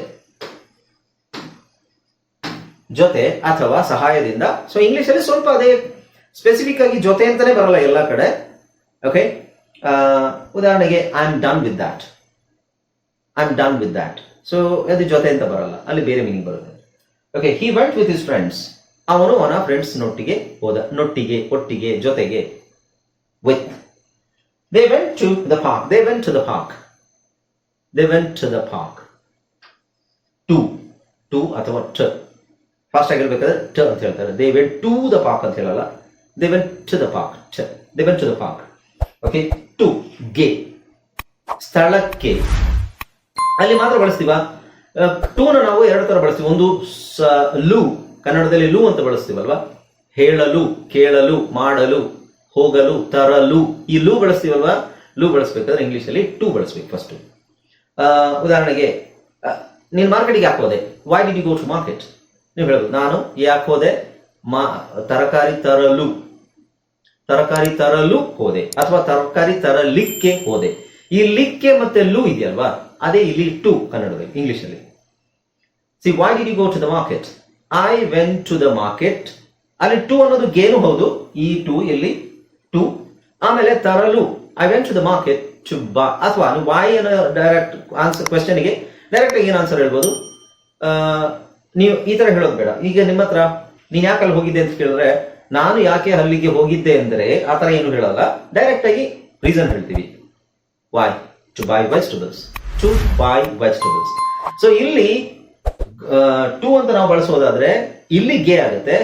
ಜೊತೆ ಅಥವಾ ಸಹಾಯದಿಂದ ಸೊ ಇಂಗ್ಲಿಷ್ ಅಲ್ಲಿ ಸ್ವಲ್ಪ ಅದೇ ಸ್ಪೆಸಿಫಿಕ್ ಆಗಿ ಜೊತೆ ಅಂತಾನೆ ಬರಲ್ಲ ಎಲ್ಲ ಕಡೆ. ಓಕೆ ಉದಾಹರಣೆಗೆ I am done with that I am done with that so ಅದು ಜೊತೆ ಅಂತ ಬರಲ್ಲ. ಅಲ್ಲಿ ಬೇರೆ ಮೀನಿಂಗ್ ಬರುತ್ತೆ. Okay he went with his friends ಅವನು ಅವನ ಫ್ರೆಂಡ್ಸ್ ನೊಟ್ಟಿಗೆ ಹೋದ, ನೊಟ್ಟಿಗೆ, ಒಟ್ಟಿಗೆ, ಜೊತೆಗೆ with they went to the park they went to the park they went to the park to to ಅಥವಾ ಟ ಫಾಸ್ಟ್ ಆಗಿರ್ಬೇಕಾದ್ರೆ ಟ ಅಂತ ಹೇಳ್ತಾರೆ. They went to the park ಅಂತ ಹೇಳಲ್ಲ. They went to the park to they went to the park okay to ಗೆ, ಸ್ಥಳಕ್ಕೆ. ಅಲ್ಲಿ ಮಾತ್ರ ಬಳಸ್ತೀವ? ಟೂನ ನಾವು ಎರಡು ತರ ಬಳಸ್ತೀವಿ. ಒಂದು ಲು. ಕನ್ನಡದಲ್ಲಿ ಲು ಅಂತ ಬಳಸ್ತೀವಲ್ವಾ? ಹೇಳಲು, ಕೇಳಲು, ಮಾಡಲು, ಹೋಗಲು, ತರಲು ಈ ಲು ಬಳಸ್ತೀವಲ್ವಾ? ಲು ಬಳಸ್ಬೇಕಾದ್ರೆ ಇಂಗ್ಲಿಷ್ ಅಲ್ಲಿ ಟು ಬಳಸ್ಬೇಕು ಫಸ್ಟ್ ಉದಾಹರಣೆಗೆ ನೀನು ಮಾರ್ಕೆಟ್ಗೆ ಯಾಕೆ ಹೋದೆ why did go to market ನೀವು ಹೇಳೋದು ನಾನು ಯಾಕೆ ಹೋದೆ? ಮಾ, ತರಕಾರಿ ತರಲು. ತರಕಾರಿ ತರಲು ಹೋದೆ, ಅಥವಾ ತರಕಾರಿ ತರಲಿಕ್ಕೆ ಹೋದೆ. ಈ ಲಿಕ್ಕೆ ಮತ್ತೆ ಲು ಇದೆಯಲ್ವಾ? ಅದೇ ಇಲ್ಲಿ ಟು ಕನ್ನಡದಲ್ಲಿ ಇಂಗ್ಲಿಷ್ ಅಲ್ಲಿ see why did go to the market I went to the market ಅಲ್ಲಿ ಟು ಅನ್ನೋದು ಗೇನು ಹೌದು. ಈ ಟು ಇಲ್ಲಿ ಟು ಆಮೇಲೆ ತರಲು. I went to the market to buy ಅಥವಾ ವಾಯ್ ಅನ್ನೋ ಡೈರೆಕ್ಟ್ ಆನ್ಸರ್ ಕ್ವೆಶನ್ಗೆ ಡೈರೆಕ್ಟ್ ಏನು ಆನ್ಸರ್ ಹೇಳ್ಬೋದು? ನೀವು ಈ ತರ ಹೇಳೋದು ಬೇಡ. ಈಗ ನಿಮ್ಮ ಹತ್ರ ನೀನ್ ಯಾಕೆ ಅಲ್ಲಿ ಹೋಗಿದ್ದೆ ಅಂತ ಕೇಳಿದ್ರೆ, ನಾನು ಯಾಕೆ ಅಲ್ಲಿಗೆ ಹೋಗಿದ್ದೆ ಅಂದರೆ ಆ ತರ ಏನು ಹೇಳಲ್ಲ. ಡೈರೆಕ್ಟ್ ಆಗಿ ರೀಸನ್ ಹೇಳ್ತೀವಿ. Why to buy vegetables to buy vegetables so ಇಲ್ಲಿ ಟು ಅಂತ ನಾವು ಬಳಸೋದಾದ್ರೆ ಇಲ್ಲಿ ಗೆ ಆಗುತ್ತೆ.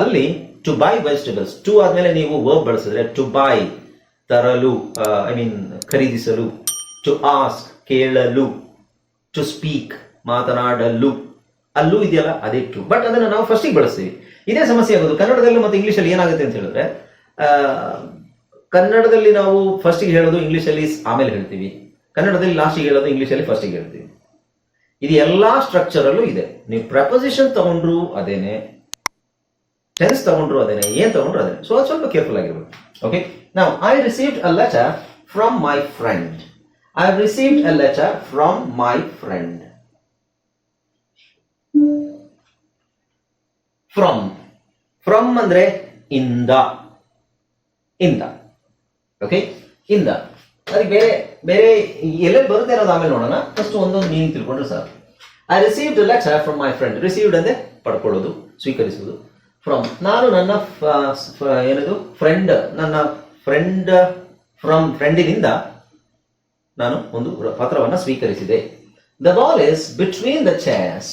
ಅಲ್ಲಿ ಟು ಬೈ ವೆಜಿಟೇಬಲ್ಸ್ ಟು ಆದ್ಮೇಲೆ ನೀವು ವರ್ಬ್ ಬಳಸಿದ್ರೆ ಟು ಬೈ ತರಲು ಐ ಮೀನ್ ಖರೀದಿಸಲು ಟು ಆಸ್ಕ್ ಕೇಳಲು ಟು ಸ್ಪೀಕ್ ಮಾತನಾಡಲು. ಅಲ್ಲೂ ಇದೆಯಲ್ಲ, ಅದೇ ಟು ಬಟ್ ಅದನ್ನ ನಾವು ಫಸ್ಟಿಗೆ ಬಳಸ್ತೀವಿ. ಇದೇ ಸಮಸ್ಯೆ ಆಗೋದು. ಕನ್ನಡದಲ್ಲಿ ಮತ್ತೆ ಇಂಗ್ಲಿಷಲ್ಲಿ ಏನಾಗುತ್ತೆ ಅಂತ ಹೇಳಿದ್ರೆ ಕನ್ನಡದಲ್ಲಿ ನಾವು ಫಸ್ಟಿಗೆ ಹೇಳೋದು ಇಂಗ್ಲೀಷಲ್ಲಿ ಆಮೇಲೆ ಹೇಳ್ತೀವಿ. ಕನ್ನಡದಲ್ಲಿ ಲಾಸ್ಟಿಗೆ ಹೇಳೋದು ಇಂಗ್ಲೀಷಲ್ಲಿ ಫಸ್ಟಿಗೆ ಹೇಳ್ತೀವಿ. ಇದು ಎಲ್ಲಾ ಸ್ಟ್ರಕ್ಚರ್ ಅಲ್ಲೂ ಇದೆ. ನೀವು ಪ್ರಪೋಸಿಷನ್ ತಗೊಂಡ್ರು ಅದೇನೆ ಟೆನ್ಸ್ ತಗೊಂಡ್ರು ಅದೇನೆ, ಏನ್ ತಗೊಂಡ್ರು ಅದೇನೆ. ಸೊ ಸ್ವಲ್ಪ ಕೇರ್ಫುಲ್ ಆಗಿರ್ಬೇಕು. ಓಕೆ ನಾವು I received a letter from my friend I received a letter from my friend from from ಅಂದ್ರೆ ಇಂದ. ಇಂದ. ಓಕೆ ಇಂದ. ಅದಕ್ಕೆ ಬೇರೆ ಬೇರೆ ಎಲ್ಲೆಲ್ಲಿ ಬರುತ್ತೆ ಅನ್ನೋದು ಆಮೇಲೆ ನೋಡೋಣ. ಫಸ್ಟ್ ಒಂದೊಂದು ಮೀನಿಂಗ್ ತಿಳ್ಕೊಂಡ್ರೆ sir I received letter from my friend received ಅಂದ್ರೆ ಪಡ್ಕೊಳ್ಳೋದು, ಸ್ವೀಕರಿಸುವುದು. ಫ್ರಮ್ ನಾನು ನನ್ನ ಏನದು? ಫ್ರೆಂಡ್ ನನ್ನ ಫ್ರೆಂಡ್ ಫ್ರಮ್ ಫ್ರೆಂಡಿನಿಂದ ನಾನು ಒಂದು ಪತ್ರವನ್ನು ಸ್ವೀಕರಿಸಿದೆ. The ball is between the chairs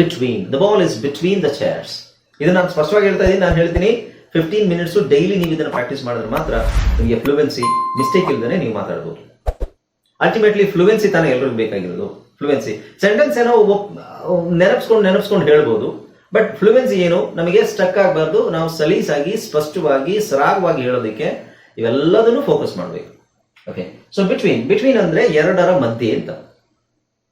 between the ball is between the chairs ಇದು ನಾನು ಸ್ಪಷ್ಟವಾಗಿ ಹೇಳ್ತಾ ಇದ್ದೀನಿ, ನಾನು ಹೇಳ್ತೀನಿ. ಫಿಫ್ಟೀನ್ ಮಿನಿಟ್ಸು ಡೈಲಿ ನೀವು ಇದನ್ನು ಪ್ರಾಕ್ಟೀಸ್ ಮಾಡಿದ್ರೆ ಮಾತ್ರ ನಿಮಗೆ ಫ್ಲೂವೆನ್ಸಿ ಮಿಸ್ಟೇಕ್ ಇಲ್ಲದೇ ನೀವು ಮಾತಾಡ್ಬೋದು. ಅಲ್ಟಿಮೇಟ್ಲಿ ಫ್ಲೂವೆನ್ಸಿ ತಾನೇ ಎಲ್ರಿಗೂ ಬೇಕಾಗಿರೋದು. ಫ್ಲೂವೆನ್ಸಿ ಸೆಂಟೆನ್ಸ್ ಏನೋ ನೆನಪಿಸ್ಕೊಂಡು ನೆನಪಿಸ್ಕೊಂಡು ಹೇಳ್ಬೋದು. ಬಟ್ ಫ್ಲೂವೆನ್ಸಿ ಏನು? ನಮಗೆ ಸ್ಟಕ್ ಆಗಬಾರ್ದು. ನಾವು ಸಲೀಸಾಗಿ, ಸ್ಪಷ್ಟವಾಗಿ, ಸರಾಗವಾಗಿ ಹೇಳೋದಕ್ಕೆ ಇವೆಲ್ಲದನ್ನು ಫೋಕಸ್ ಮಾಡಬೇಕು. ಓಕೆ ಸೊ ಬಿಟ್ವೀನ್ ಬಿಟ್ವೀನ್ ಅಂದ್ರೆ ಎರಡರ ಮಧ್ಯೆ ಅಂತ.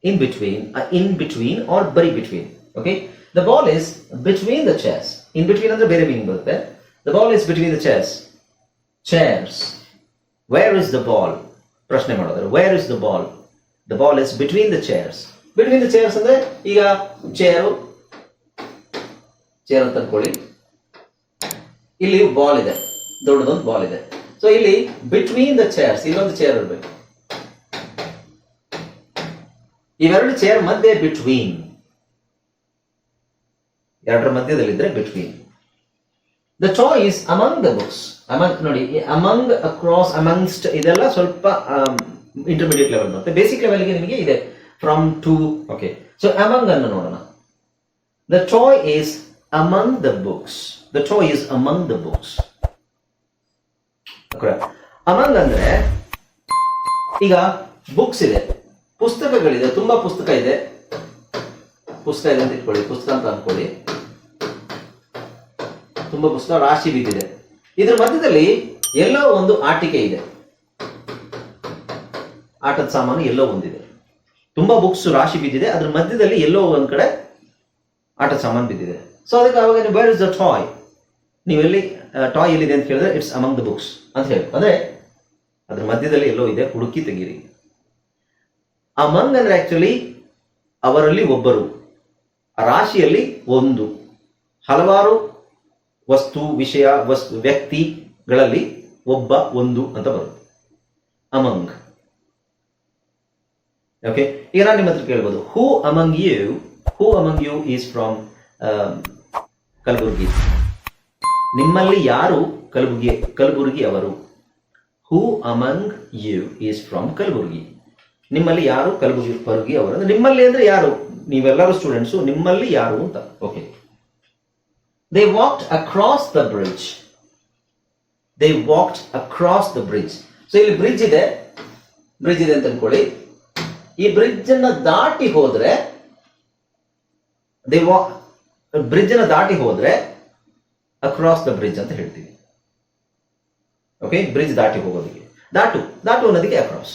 In between in between or ಬರಿ between okay the ball is between the chess in between ಅಂದ್ರೆ ಬೇರೆ ಮೀನಿಂಗ್ ಬರುತ್ತೆ. The ball is between the chairs. Chairs. Where is the ball? ಪ್ರಶ್ನೆ ಮಾಡೋದ್ರೆ where is the ball the ball is between the chairs between the chairs ಅಂದ್ರೆ ಈಗ ಚೇರು ಚೇರ್ ಅಂತ ಅನ್ಕೊಳ್ಳಿ. ಇಲ್ಲಿ ಬಾಲ್ ಇದೆ. ದೊಡ್ಡದೊಂದು ಬಾಲ್ ಇದೆ. ಸೊ ಇಲ್ಲಿ ಬಿಟ್ವೀನ್ ದ ಚೇರ್ಸ್ ಇಲ್ಲೊಂದು ಚೇರ್ ಇರಬೇಕು. ಇವೆರಡು ಚೇರ್ ಮಧ್ಯೆ ಬಿಟ್ವೀನ್ ಎರಡರ ಮಧ್ಯದಲ್ಲಿದ್ರೆ between the choice among the books among ನೋಡಿ ಅಮಂಗ್ ಅಕ್ರಾಸ್ ಅಮಂಗ್ಸ್ಟ್ ಇದೆಲ್ಲ ಸ್ವಲ್ಪ ಇಂಟರ್ಮೀಡಿಯೇಟ್ ಲೆವೆಲ್ ಬರುತ್ತೆ. ಬೇಸಿಕ್ ಲೆವೆಲ್ಗೆ ನಿಮಗೆ ಇದೆ. From to okay so among ಅನ್ನು ನೋಡೋಣ. The chai is among the books the chai is among the books among ಅಂದ್ರೆ, ಈಗ ಬುಕ್ಸ್ ಇದೆ. ಪುಸ್ತಕಗಳಿದೆ. ತುಂಬಾ ಪುಸ್ತಕ ಇದೆ. ಪುಸ್ತಕ ಇದೆ ಅಂತ ಇಟ್ಕೊಳ್ಳಿ. ಪುಸ್ತಕ ಅಂತ ಅನ್ಕೊಳ್ಳಿ. ತುಂಬಾ ಪುಸ್ತಕ ರಾಶಿ ಬಿದ್ದಿದೆ. ಇದ್ರ ಮಧ್ಯದಲ್ಲಿ ಎಲ್ಲೋ ಒಂದು ಆಟಿಕೆ ಇದೆ. ಆಟದ ಸಾಮಾನು ಎಲ್ಲೋ ಒಂದಿದೆ. ತುಂಬಾ ಬುಕ್ಸ್ ರಾಶಿ ಬಿದ್ದಿದೆ. ಅದ್ರ ಮಧ್ಯದಲ್ಲಿ ಎಲ್ಲೋ ಒಂದ್ ಕಡೆ ಆಟದ ಸಾಮಾನು ಬಿದ್ದಿದೆ. ಸೊ ಅದಕ್ಕೆ ಅವಾಗ ನೀವು ಬೇರ್ ಇಸ್ ದ ಟಾಯ್ ನೀವೆಲ್ಲಿ ಟಾಯ್ ಎಲ್ಲಿದೆ ಅಂತ ಕೇಳಿದ್ರೆ ಇಟ್ಸ್ ಅಮಂಗ್ ದ ಬುಕ್ಸ್ ಅಂತ ಹೇಳಿ ಅಂದ್ರೆ, ಅದ್ರ ಮಧ್ಯದಲ್ಲಿ ಎಲ್ಲೋ ಇದೆ, ಹುಡುಕಿ ತೆಗೀರಿ. ಅಮಂಗ್ ಅಂದ್ರೆ ಆಕ್ಚುಲಿ ಅವರಲ್ಲಿ ಒಬ್ಬರು ರಾಶಿಯಲ್ಲಿ ಒಂದು, ಹಲವಾರು ವಸ್ತು, ವಿಷಯ, ವಸ್ತು ವ್ಯಕ್ತಿಗಳಲ್ಲಿ ಒಬ್ಬ, ಒಂದು ಅಂತ ಬರುತ್ತೆ. ಅಮಂಗ್ ಓಕೆ ಈಗ ನಾನು ನಿಮ್ಮ ಹತ್ರ ಕೇಳ್ಬೋದು who among you who among you is from Kalaburagi? ನಿಮ್ಮಲ್ಲಿ ಯಾರು ಕಲಬುರ್ಗಿ ಕಲಬುರ್ಗಿ ಅವರು? Who among you is from Kalaburagi? ನಿಮ್ಮಲ್ಲಿ ಯಾರು ಕಲಬುರ್ಗಿ ಅವರು? ಅಂದ್ರೆ ನಿಮ್ಮಲ್ಲಿ ಅಂದ್ರೆ ಯಾರು? ನೀವೆಲ್ಲರೂ ಸ್ಟೂಡೆಂಟ್ಸು ನಿಮ್ಮಲ್ಲಿ ಯಾರು ಅಂತ. Okay they walked across the bridge they walked across the bridge so ಇಲ್ಲಿ ಬ್ರಿಡ್ಜ್ ಇದೆ. ಬ್ರಿಡ್ಜ್ ಇದೆ ಅಂತ ಅನ್ಕೊಳ್ಳಿ. ಈ ಬ್ರಿಡ್ಜ್ ಅನ್ನ ದಾಟಿ ಹೋದ್ರೆ ದೇ ವಾಕ್ ಬ್ರಿಡ್ಜ್ ಅನ್ನ ದಾಟಿ ಹೋದ್ರೆ ಅಕ್ರಾಸ್ ದ ಬ್ರಿಡ್ಜ್ ಅಂತ ಹೇಳ್ತೀವಿ. ಓಕೆ ಬ್ರಿಡ್ಜ್ ದಾಟಿ ಹೋಗೋದಕ್ಕೆ. ದಾಟು. ದಾಟು ಅನ್ನೋದಕ್ಕೆ across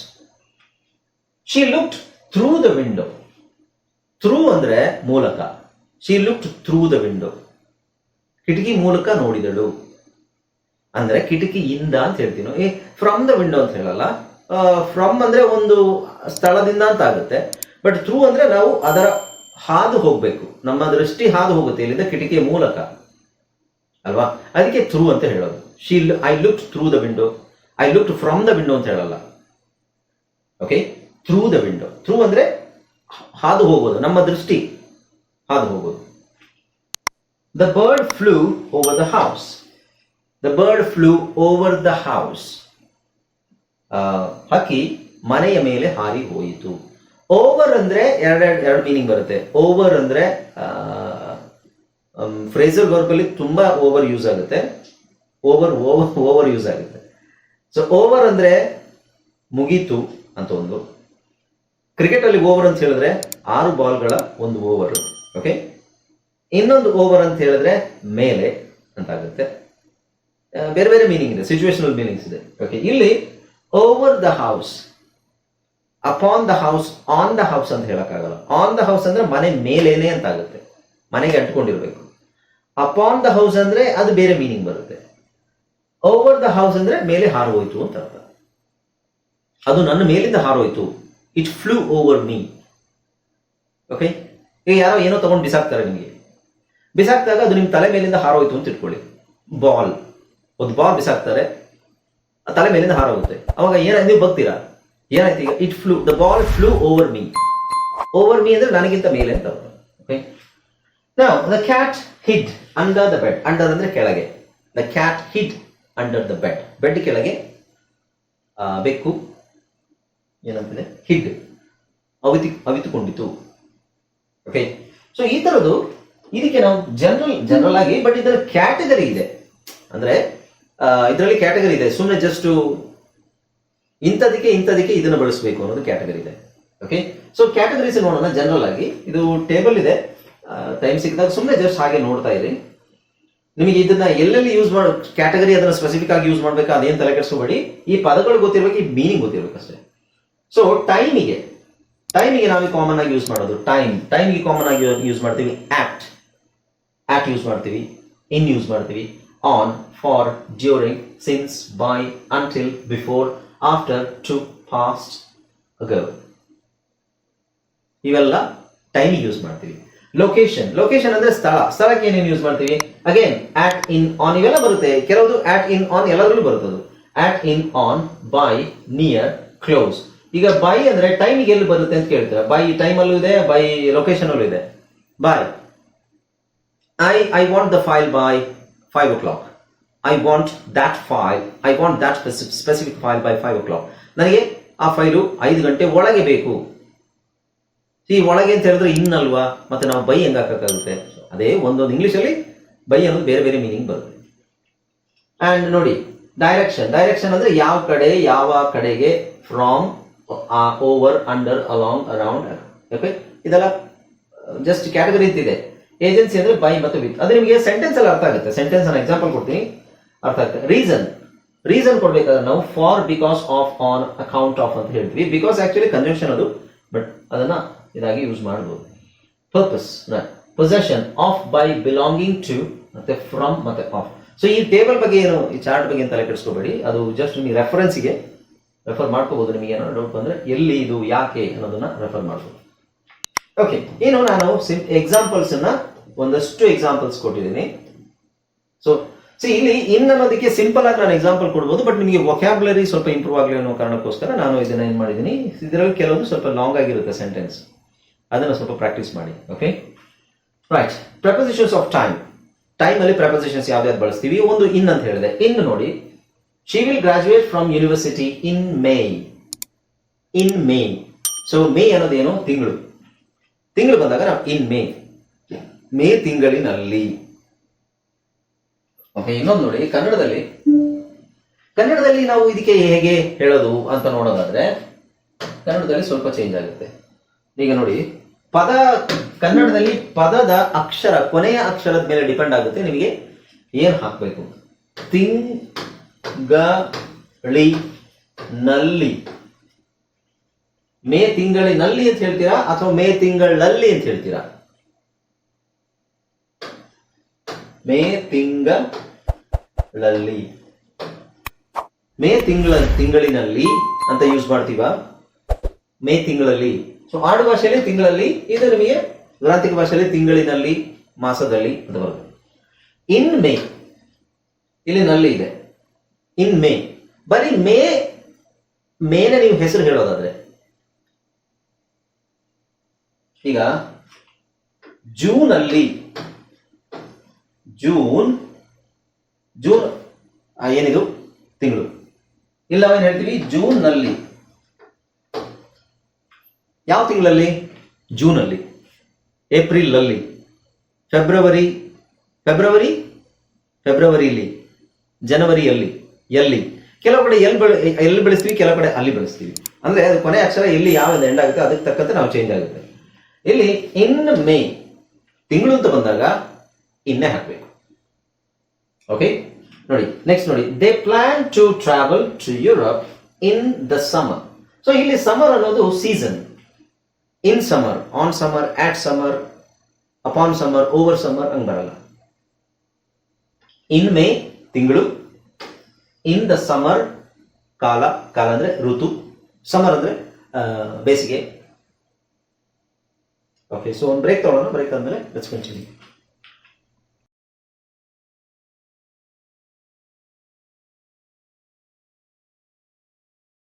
she looked through the window through ಅಂದ್ರೆ ಮೂಲಕ. She looked through the window ಕಿಟಕಿ ಮೂಲಕ ನೋಡಿದಳು. ಅಂದ್ರೆ ಕಿಟಕಿಯಿಂದ ಅಂತ ಹೇಳ್ತೀನೋ. ಏ ಫ್ರಮ್ ದ ವಿಂಡೋ ಅಂತ ಹೇಳಲ್ಲ. ಫ್ರಮ್ ಅಂದ್ರೆ ಒಂದು ಸ್ಥಳದಿಂದ ಅಂತ ಆಗುತ್ತೆ. ಬಟ್ ಥ್ರೂ ಅಂದ್ರೆ ನಾವು ಅದರ ಹಾದು ಹೋಗ್ಬೇಕು. ನಮ್ಮ ದೃಷ್ಟಿ ಹಾದು ಹೋಗುತ್ತೆ ಇಲ್ಲಿಂದ ಕಿಟಕಿಯ ಮೂಲಕ. ಅಲ್ವಾ? ಅದಕ್ಕೆ ಥ್ರೂ ಅಂತ ಹೇಳೋದು. She I look through the window I look from the window ಅಂತ ಹೇಳಲ್ಲ. Okay through the window through ಅಂದ್ರೆ ಹಾದು ಹೋಗೋದು. ನಮ್ಮ ದೃಷ್ಟಿ ಹಾದು ಹೋಗೋದು. The bird flew over the house. The bird flew over the house. ಹಕ್ಕಿ ಮನೆಯ ಮೇಲೆ ಹಾರಿ ಹೋಯಿತು. ಓವರ್ ಅಂದ್ರೆ ಎರಡೆರಡು ಎರಡು ಮೀನಿಂಗ್ ಬರುತ್ತೆ. ಓವರ್ ಅಂದ್ರೆ ಫ್ರೇಸರ್ ವರ್ಬಲ್ಲಿ ತುಂಬಾ ಓವರ್ ಯೂಸ್ ಆಗುತ್ತೆ. ಓವರ್ ಓವರ್ ಓವರ್ ಯೂಸ್ ಆಗುತ್ತೆ. ಸೊ ಓವರ್ ಅಂದ್ರೆ ಮುಗೀತು ಅಂತ ಒಂದು. ಕ್ರಿಕೆಟ್ ಅಲ್ಲಿ ಓವರ್ ಅಂತ ಹೇಳಿದ್ರೆ ಆರು ಬಾಲ್ಗಳ ಒಂದು ಓವರ್ ಓಕೆ ಇನ್ನೊಂದು ಓವರ್ ಅಂತ ಹೇಳಿದ್ರೆ ಮೇಲೆ ಅಂತ ಆಗುತ್ತೆ ಬೇರೆ ಬೇರೆ ಮೀನಿಂಗ್ ಇದೆ ಸಿಚುವೇಶನಲ್ ಮೀನಿಂಗ್ಸ್ ಇದೆ. ಓಕೆ ಇಲ್ಲಿ over the house upon the house on the house ಅಂತ ಹೇಳಕ್ಕಾಗಲ್ಲ. ಆನ್ ದ ಹೌಸ್ ಅಂದ್ರೆ ಮನೆ ಮೇಲೇನೆ ಅಂತ ಆಗುತ್ತೆ ಮನೆಗೆ ಅಂಟ್ಕೊಂಡಿರ್ಬೇಕು. ಅಪಾನ್ ದ ಹೌಸ್ ಅಂದ್ರೆ ಅದು ಬೇರೆ ಮೀನಿಂಗ್ ಬರುತ್ತೆ. ಓವರ್ ದ ಹೌಸ್ ಅಂದ್ರೆ ಮೇಲೆ ಹಾರೋಯ್ತು ಅಂತ ಅರ್ಥ. ಅದು ನನ್ನ ಮೇಲಿಂದ ಹಾರೋಯ್ತು it flew over me okay ಈಗ ಯಾರೋ ಏನೋ ತಗೊಂಡು ಬಿಸಾಕ್ತಾರೆ ನಿಮಗೆ. ಬಿಸಾಕ್ದಾಗ ಅದು ನಿಮ್ಮ ತಲೆ ಮೇಲಿಂದ ಹಾರೋಯ್ತು ಅಂತ ಇಟ್ಕೊಳ್ಳಿ. ಬಾಲ್. ಒಂದು ಬಾಲ್ ಬಿಸಾಕ್ತಾರೆ ತಲೆ ಮೇಲಿಂದ ಹಾರೋಗುತ್ತೆ. ಅವಾಗ ಏನಾಯ್ತು, ನೀವು ಬಗ್ತೀರಾ? ಏನಾಯ್ತು ಈಗ? It flew the ball flew over me over me ಅಂದ್ರೆ ನನಗಿಂತ ಮೇಲೆ ಅಂತ okay the cat hid under the bed under ಅಂದ್ರೆ ಕೆಳಗೆ. The cat hid under the bed bed ಕೆಳಗೆ ಬೆಕ್ಕು, ಏನಂತಿದೆ? ಹಿಡ್ ಅವಿತು, ಅವಿತುಕೊಂಡಿತು. ಓಕೆ ಸೊ ಈ ತರದ್ದು ಇದಕ್ಕೆ ನಾವು ಜನರಲ್ ಜನರಲ್ ಆಗಿ ಬಟ್ ಇದರ ಕ್ಯಾಟಗರಿ ಇದೆ. ಅಂದ್ರೆ ಇದರಲ್ಲಿ ಕ್ಯಾಟಗರಿ ಇದೆ. ಸುಮ್ಮನೆ ಜಸ್ಟ್ ಇಂಥದಕ್ಕೆ ಇಂಥದಕ್ಕೆ ಇದನ್ನು ಬಳಸಬೇಕು ಅನ್ನೋದು ಕ್ಯಾಟಗರಿ ಇದೆ. ಓಕೆ ಸೊ ಕ್ಯಾಟಗರೀಸ್ ನೋಡೋಣ ಜನರಲ್ ಆಗಿ. ಇದು ಟೇಬಲ್ ಇದೆ. ಟೈಮ್ ಸಿಕ್ಕಿದಾಗ ಸುಮ್ಮನೆ ಜಸ್ಟ್ ಹಾಗೆ ನೋಡ್ತಾ ಇರಿ. ನಿಮಗೆ ಇದನ್ನ ಎಲ್ಲೆಲ್ಲಿ ಯೂಸ್ ಮಾಡೋ ಕ್ಯಾಟಗರಿ ಅದನ್ನ ಸ್ಪೆಸಿಫಿಕ್ ಆಗಿ ಯೂಸ್ ಮಾಡ್ಬೇಕು, ಅದೇನು ತಲೆ ಕೆಡಿಸ್ಕೋಬೇಡಿ. ಈ ಪದಗಳು ಗೊತ್ತಿರ್ಬೇಕು, ಈ ಮೀನಿಂಗ್ ಗೊತ್ತಿರ್ಬೇಕು ಅಷ್ಟೇ. ಸೊ ಟೈಮಿಗೆ ಟೈಮಿಗೆ ನಾವು ಕಾಮನ್ ಆಗಿ ಯೂಸ್ ಮಾಡೋದು. ಟೈಮ್ ಟೈಮ್ಗೆ ಕಾಮನ್ ಆಗಿ ಯೂಸ್ ಮಾಡ್ತೀವಿ ಆಟ್ ಯೂಸ್ ಮಾಡ್ತೀವಿ ಇನ್ ಯೂಸ್ ಮಾಡ್ತೀವಿ on for during since by until before after to past ago ಇವೆಲ್ಲ ಟೈಮ್ ಯೂಸ್ ಮಾಡ್ತೀವಿ. ಲೊಕೇಶನ್ ಲೊಕೇಶನ್ ಅಂದ್ರೆ ಸ್ಥಳ. ಸ್ಥಳಕ್ಕೆ ಏನೇನು ಯೂಸ್ ಮಾಡ್ತೀವಿ? ಅಗೇನ್ ಆಟ್ ಇನ್ ಆನ್ ಇವೆಲ್ಲ ಬರುತ್ತೆ. ಕೆಲವೊಂದು ಆಟ್ ಇನ್ ಆನ್ ಎಲ್ಲದರಲ್ಲೂ ಬರುತ್ತದೆ at in on by near close ಈಗ ಬೈ ಅಂದ್ರೆ ಟೈಮಿಗೆ ಎಲ್ಲಿ ಬರುತ್ತೆ ಅಂತ ಕೇಳ್ತಾರೆ? ಬೈ ಟೈಮಲ್ಲೂ ಇದೆ ಬೈ ಲೊಕೇಶನ್ ಅಲ್ಲೂ ಇದೆ. By I, I want the file by 5 o'clock. I want that file. I want that specific specific file by 5 o'clock. ನನಗೆ ಆ ಫೈಲು ಐದು ಗಂಟೆ ಒಳಗೆ ಬೇಕು. ಈ ಒಳಗೆ ಅಂತ ಹೇಳಿದ್ರೆ ಇನ್ನಲ್ವಾ? ಮತ್ತೆ ನಾವು ಬೈ ಹೆಂಗೆ ಹಾಕಕ್ಕಾಗುತ್ತೆ? ಅದೇ ಒಂದೊಂದು ಇಂಗ್ಲೀಷಲ್ಲಿ ಬೈ ಅನ್ನೋದು ಬೇರೆ ಬೇರೆ ಮೀನಿಂಗ್ ಬರುತ್ತೆ. ಆ್ಯಂಡ್ ನೋಡಿ ಡೈರೆಕ್ಷನ್ ಡೈರೆಕ್ಷನ್ ಅಂದರೆ ಯಾವ ಕಡೆ ಯಾವ ಕಡೆಗೆ from over under along around okay ಇದೆಲ್ಲ ಜಸ್ಟ್ ಕ್ಯಾಟಗರಿ ಅಂತಿದೆ ಏಜೆನ್ಸಿ ಅಂದ್ರೆ ಬೈ ಮತ್ತು ವಿತ್ ಅದು ನಿಮಗೆ ಸೆಂಟೆನ್ಸ್ ಅಲ್ಲಿ ಅರ್ಥ ಆಗುತ್ತೆ. ಸೆಂಟೆನ್ಸ್ ಅನ್ನ ಎಕ್ಸಾಂಪಲ್ ಕೊಡ್ತೀನಿ. ಅರ್ಥ ಆಗುತ್ತೆ. ರೀಸನ್ ರೀಸನ್ ಕೊಡ್ಬೇಕಾದ್ರೆ ನಾವು for because of on account of ಅಂತ ಹೇಳ್ತೀವಿ. ಬಿಕಾಸ್ ಆಕ್ಚುಲಿ ಕನ್ವೆನ್ಷನ್ ಅದು ಬಟ್ ಅದನ್ನ ಇದಾಗಿ ಯೂಸ್ ಮಾಡಬಹುದು purpose possession of by belonging to ಮತ್ತೆ ಫ್ರಮ್ ಮತ್ತೆ ಆಫ್ ಸೊ ಈ ಟೇಬಲ್ ಬಗ್ಗೆ ಏನು, ಈ ಚಾರ್ಟ್ ಬಗ್ಗೆ ತಲೆ ಕೆಡಿಸ್ಕೋಬೇಡಿ. ಅದು ಜಸ್ಟ್ ನಿಮಗೆ ರೆಫರೆನ್ಸ್ಗೆ ರೆಫರ್ ಮಾಡ್ಕೋಬಹುದು ನಿಮಗೆ ಏನಾದ್ರು ಡೌಟ್ ಬಂದ್ರೆ ಎಲ್ಲಿ ಇದು, ಯಾಕೆ ಅನ್ನೋದನ್ನ ರೆಫರ್ ಮಾಡ್ಬೋದು. ಓಕೆ ಏನು ನಾನು ಎಕ್ಸಾಂಪಲ್ಸ್ ಅನ್ನ ಒಂದಷ್ಟು ಎಕ್ಸಾಂಪಲ್ಸ್ ಕೊಟ್ಟಿದ್ದೀನಿ. ಸೊ ಸಿ ಇಲ್ಲಿ ಇನ್ ಅನ್ನೋದಕ್ಕೆ ಸಿಂಪಲ್ ಆಗಿ ನಾನು ಎಕ್ಸಾಂಪಲ್ ಕೊಡ್ಬೋದು ಬಟ್ ನಿಮಗೆ ವೊಕ್ಯಾಬ್ಯುಲರಿ ಸ್ವಲ್ಪ ಇಂಪ್ರೂವ್ ಆಗಲಿ ಅನ್ನೋ ಕಾರಣಕ್ಕೋಸ್ಕರ ನಾನು ಇದನ್ನ ಏನ್ ಮಾಡಿದ್ದೀನಿ, ಇದರಲ್ಲಿ ಕೆಲವೊಂದು ಸ್ವಲ್ಪ ಲಾಂಗ್ ಆಗಿರುತ್ತೆ ಸೆಂಟೆನ್ಸ್ ಅದನ್ನ ಸ್ವಲ್ಪ ಪ್ರಾಕ್ಟೀಸ್ ಮಾಡಿ okay right prepositions of time time ಅಲ್ಲಿ ಪ್ರಪೋಸಿಷನ್ಸ್ ಯಾವ್ದಾವ್ದು ಬಳಸ್ತೀವಿ? ಒಂದು ಇನ್ ಅಂತ ಹೇಳಿದೆ. ಇನ್ ನೋಡಿ she will graduate from university in May in May so May ಅನ್ನೋದೇನು ತಿಂಗಳು. ತಿಂಗಳು ಬಂದಾಗ ನಾವು ಇನ್ ಮೇ. ಮೇ ತಿಂಗಳಿನಲ್ಲಿ. ಓಕೆ ಇನ್ನೊಂದು ನೋಡಿ, ಕನ್ನಡದಲ್ಲಿ. ಕನ್ನಡದಲ್ಲಿ ನಾವು ಇದಕ್ಕೆ ಹೇಗೆ ಹೇಳೋದು ಅಂತ ನೋಡೋದಾದ್ರೆ, ಕನ್ನಡದಲ್ಲಿ ಸ್ವಲ್ಪ ಚೇಂಜ್ ಆಗುತ್ತೆ. ಈಗ ನೋಡಿ, ಪದ, ಕನ್ನಡದಲ್ಲಿ ಪದದ ಅಕ್ಷರ, ಕೊನೆಯ ಅಕ್ಷರದ ಮೇಲೆ ಡಿಪೆಂಡ್ ಆಗುತ್ತೆ, ನಿಮಗೆ ಏನ್ ಹಾಕ್ಬೇಕು? ತಿಂಗಳಿ ನಲ್ಲಿ ಮೇ ತಿಂಗಳಿನಲ್ಲಿ ಅಂತ ಹೇಳ್ತೀರಾ ಅಥವಾ ಮೇ ತಿಂಗಳಲ್ಲಿ ಅಂತ ಹೇಳ್ತೀರಾ? ಮೇ ತಿಂಗಳಲ್ಲಿ. ಮೇ ತಿಂಗಳ ತಿಂಗಳಿನಲ್ಲಿ ಅಂತ ಯೂಸ್ ಮಾಡ್ತೀವ? ಮೇ ತಿಂಗಳಲ್ಲಿ. ಸೊ ಆಡು ಭಾಷೆಯಲ್ಲಿ ತಿಂಗಳಲ್ಲಿ, ಇದು ನಿಮಗೆ ಗ್ರಾಂಥಿಕ ಭಾಷೆಯಲ್ಲಿ ತಿಂಗಳಿನಲ್ಲಿ, ಮಾಸದಲ್ಲಿ ಅಂತ ಬರುತ್ತೆ. ಇನ್ ಮೇ, ಇಲ್ಲಿ ನಲ್ಲಿ ಇದೆ. ಇನ್ ಮೇ. ಬರೀ ಮೇ, ಮೇನೆ ನೀವು ಹೆಸರು ಹೇಳೋದಾದ್ರೆ ಈಗ ಜೂನ್ ಅಲ್ಲಿ ಜೂನ್ ಜೂನ್ ಏನಿದು? ತಿಂಗಳು. ಇಲ್ಲ ಏನು ಹೇಳ್ತೀವಿ? ಜೂನ್ನಲ್ಲಿ ಯಾವ ತಿಂಗಳಲ್ಲಿ? ಜೂನ್ ಅಲ್ಲಿ ಏಪ್ರಿಲ್ ಅಲ್ಲಿ ಫೆಬ್ರವರಿ ಫೆಬ್ರವರಿ, ಫೆಬ್ರವರಿಲಿ. ಜನವರಿಯಲ್ಲಿ, ಎಲ್ಲಿ? ಕೆಲವು ಕಡೆ ಎಲ್ಲಿ ಬೆಳೆ, ಎಲ್ಲಿ ಬೆಳೆಸ್ತೀವಿ? ಕೆಲವು ಕಡೆ ಅಲ್ಲಿ ಬೆಳೆಸ್ತೀವಿ. ಅಂದ್ರೆ ಅದು ಕೊನೆ ಅಕ್ಷರ ಎಲ್ಲಿ ಯಾವ ಎಂಡ್ ಆಗುತ್ತೆ, ಅದಕ್ಕೆ ತಕ್ಕಂತೆ ನಾವು ಚೇಂಜ್ ಆಗುತ್ತೆ. ಇಲ್ಲಿ ಇನ್ ಮೇ ತಿಂಗಳು ಅಂತ ಬಂದಾಗ ಇನ್ನೇ ಹಾಕ್ಬೇಕು. ಓಕೆ ನೋಡಿ ನೆಕ್ಸ್ಟ್ ನೋಡಿ. They plan to travel to Europe in the summer so ಇಲ್ಲಿ ಸಮರ್ ಅನ್ನೋದು season in summer on summer at summer upon summer over summer ಹಂಗ್ ಬರಲ್ಲ. ಇನ್ ಮೇ ತಿಂಗಳು. ಇನ್ ದ ಸಮರ್ ಕಾಲ ಕಾಲ ಅಂದ್ರೆ ಋತು. ಸಮರ್ ಅಂದ್ರೆ ಬೇಸಿಗೆ. ಓಕೆ ಸೊ ಒಂದು ಬ್ರೇಕ್ ತೊಗೊಳ್ಳೋಣ ಬ್ರೇಕ್ ಆದಮೇಲೆ ಲೆಟ್ಸ್ ಕಂಟಿನ್ಯೂ